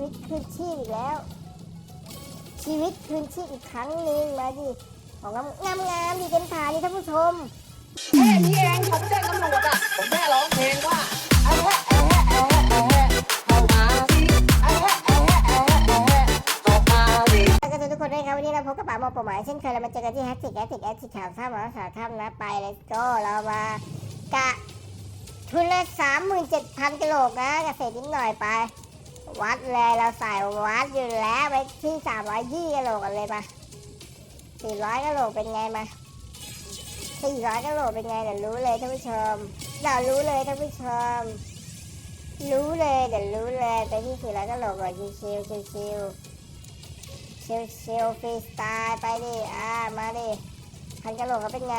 วิตคืนชีพอีกแล้ว ชีวิตคืนชีพอีกครั้งหนึ่งมาดิของงามงามงามๆดีเต็มฐานนี่ท่านผู้ชมแค่นี้เองผมแจ้งตำรวจอะผมแค่ร้องเพลงว่าเอะแฮะเอะแฮะเอะแฮะเอะแฮะเข้ามาสิเอะแฮะเอะแฮะเอะแฮะเอะแฮะเข้ามาสิสวัสดีทุกคนด้วยครับวันนี้เราพบกับป๋าหมอประหมายเช่นเคยเรามาเจอกันที่แฮชแท็กแฮชแท็กแฮชแท็กข่าวข้ามมาสาข้ามนะไปเลยก็เรามากะทุนละสามหมื่นเจ็ดพันกิโลนะเกษตรนิดหน่อยไป วัดเลยเราใส่วัดอยู่แล้วไปที่สามร้อยยี่กิโลกันเลยมาสี่ร้อยกิโลเป็นไงมาสี่ร้อยกิโลเป็นไงเดี๋ยวรู้เลยท่านผู้ชมเดี๋ยวรู้เลยท่านผู้ชม รู้เลยเดี๋ยวรู้เลยไปที่สี่ร้อยกิโลก่อนชิวๆชิวๆเชลเชลฟรีสไตล์ไปดิอ่ามาดิพันกะโหลกเขาเป็นไง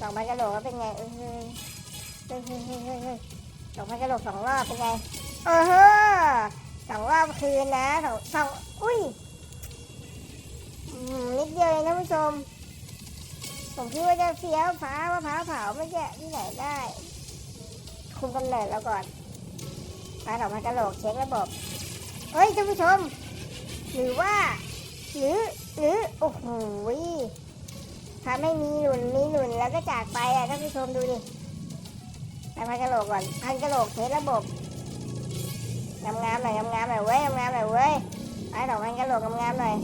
สองพันกะโหลกเขาเป็นไงเออเฮ้ยเฮ้ยเฮ้ยเฮ้ยสองพันกะโหลกสองรอบเป็นไงเออเฮ้อ สองรอบคืนนะสองสองอุ้ยนิดเดียวเองท่านผู้ชม ผมคิดว่าจะเฟี้ยวฟ้ามะพร้าวเผาไม่ใช่ที่ไหนได้ คุมกำเนิดแล้วก่อนมาสองพันกะโหลกเช็คระบบเฮ้ยท่านผู้ชม หรือว่า หรือ หรือ โอ้โหถ้าไม่มีหนุนมีหนุนแล้วก็จากไปอะท่านผู้ชมดูดิไปพันกระโหลกก่อนพันกระโหลกเทสระบบ งามงามหน่อยงามงามหน่อยเว้ยงามงามหน่อยเว้ยไปสองพันกะโหลกงามงามหน่อย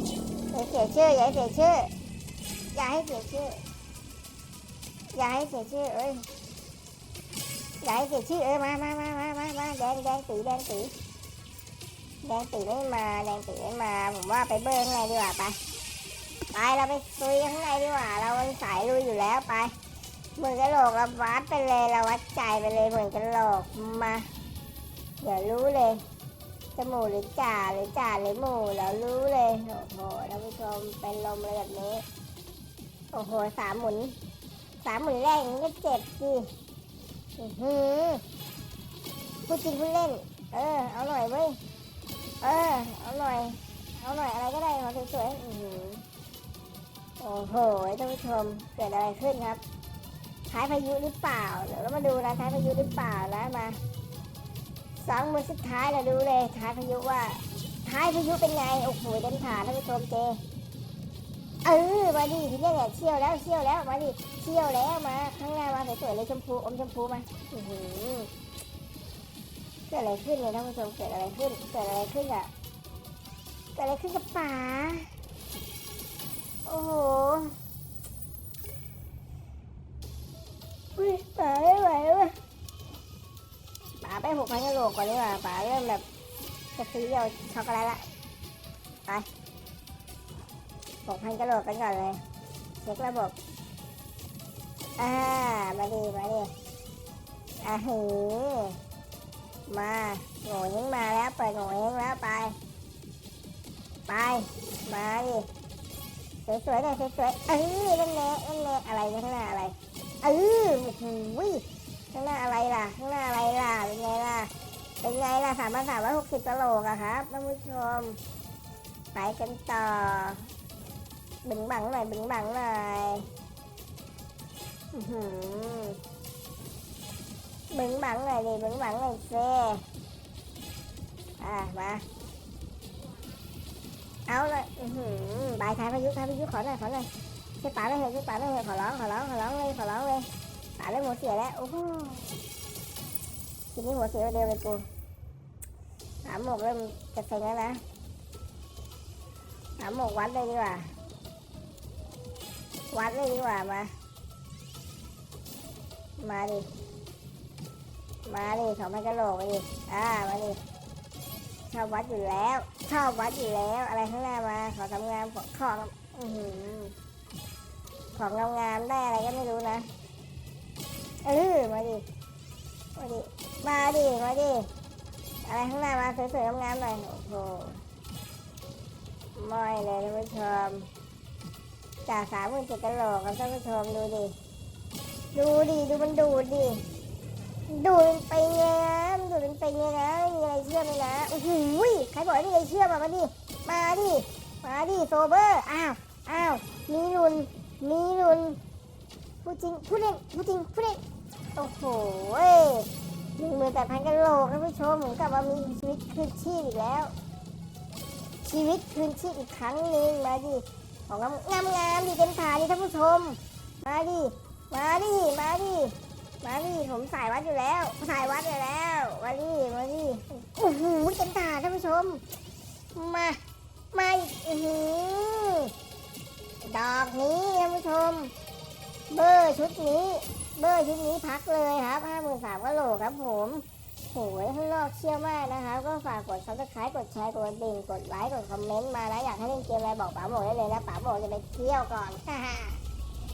อย่าเสียชื่ออย่าให้เสียชื่ออย่าให้เสียชื่ออย่าให้เสียชื่อเอ้ยอย่าให้เสียชื่อเอ้ยมามามามามามาแดงแดงตีแดงตีแดงตีไม่มาแดงตีไม่มาผมว่าไปเบิร์ข้างในดีกว่าไปไปเราไปซุยข้างในดีกว่า เรามันสายลุยอยู่แล้วไปเหมื่นกระโหลกเราวัดไปเลยเราวัดใจไปเลยเหมื่นกระโหลกมา เดี๋ยวรู้เลยจะหมูหรือจ่าหรือจ่าหรือหมูแล้วรู้เลยโอ้โหท่านผู้ชมเป็นลมเลยแบบนี้โอ้โหสามหมุนสามหมุนแรกอย่างนี้ก็เจ็บสิอือหือพูดจริงพูดเล่น เออ เอาหน่อยเว้ยเออ เอาหน่อย เอาหน่อยอะไรก็ได้ขอสวยๆอือหือโอ้โหท่านผู้ชมเกิดอะไรขึ้นครับท้ายพายุหรือเปล่าเดี๋ยวเรามาดูนะท้ายพายุหรือเปล่านะมา สองมือสุดท้ายเราดูเลยท้ายพายุว่า ท้ายพายุเป็นไงโอ้โหเต็มฐานท่านผู้ชมเจ เออมาดิทีนี้เนี่ยเชี่ยวแล้วเชี่ยวแล้วมาดิเชี่ยวแล้วมาข้างหน้ามาสวยๆเลยชมพูอมชมพูมาอือหือเกิดอะไรขึ้นเนี่ยท่านผู้ชมเกิดอะไรขึ้นเกิดอะไรขึ้นอะเกิดอะไรขึ้นกับป๋าโอ้โห มันกะโหลกก่อนดีกว่าป๋าเริ่มแบบจะซื้อเอาช็อกโกแลตละไปหกพันกะโหลกกันก่อนเลยเช็คระบบอ่ามาดีมาดีอ่าหือมาโง่ยิงมาแล้วเปิดโง่ยิงแล้วไป ไป มาดิสวยๆหน่อยสวยๆเออนั่นแหละนั่นแหละอะไรนี่ยข้างหน้าอะไรเออโอ้โห ข้างหน้าอะไรล่ะ ข้างหน้าอะไรล่ะ เป็นไงล่ะ เป็นไงล่ะสามพันสามร้อยหกสิบกะโหลกอะครับท่านผู้ชม ไปกันต่อ บึงบังหน่อย บึงบังหน่อยบึงบังหน่อยดิบึงบังหน่อยเซอะมาเอาเลยบายท้ายพายุท้ายพายุขอหน่อยขอหน่อยช่วยป๋าหน่อยเถอะช่วยป๋าหน่อยเถอขอร้องขอร้องขอร้องเลยขอร้องเลย ป๋าเริ่มหัวเสียแล้วโอ้โหทีนี้หัวเสียเดียวเลยกูหาหมกเริ่มจะเซ็งแล้วนะหาหมกวัดเลยดีกว่า วัดเลยดีกว่ามา มาดิ มาดิสองพันกะโหลกมาดิ อ่า มาดิชอบวัดอยู่แล้วชอบวัดอยู่แล้ว อะไรข้างหน้ามา ขอทำงานของของอื้อหือของงามๆได้อะไรก็ไม่รู้นะ เออมาดิมาดิมาดิมาดิอะไรข้างหน้ามาสวยๆงามๆหน่อยโอ้โหไม่เลยท่านผู้ชมจากสามหมื่นเจ็ดกะโหลกครับท่านผู้ชมดูดิดูดิดูมันดูดดิดูดมันไปไงนดูดมันไปไงนะไม่มีอะไรเชื่อมเลยนะโอ้โหใครบอกไม่มีอะไรเชื่อมอะมาดิมาดิมาดิโซเบอร์อ้าวอ้าวมีรุนมีรุน พูดจริงพูดเล่นพูดจริงพูดเล่นโอ้โหหนึ่งหมื่นแปดพันกันโลกท่านผู้ชมผมกลับมามีชีวิตคืนชีพอีกแล้ว ชีวิตคืนชีพอีกครั้งหนึ่งมาดิของงามงามงามดิเป็นผ่าดิท่านผู้ชม มาดิมาดิมาดิมาดิผมสายวัดอยู่แล้วสายวัดอยู่แล้วมาดิมาดิโอ้โหเป็นผ่าท่านผู้ชม มามาอีกดอกนี้ท่านผู้ชม เบอร์ชุดนี้เบอร์ชุดนี้พักเลยครับห้าหมื่นสามก็โหลครับผมโหยข้างนอกเชี่ยวมากนะครับ ก็ฝากกดซับสไครต์กดแชร์กดดิ่งกดไลค์กดคอมเมนต์มานะอยากให้เล่นเกมอะไรบอกป๋าโมได้เลยนะป๋าโมจะไปเที่ยวก่อน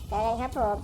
เจอกันครับผม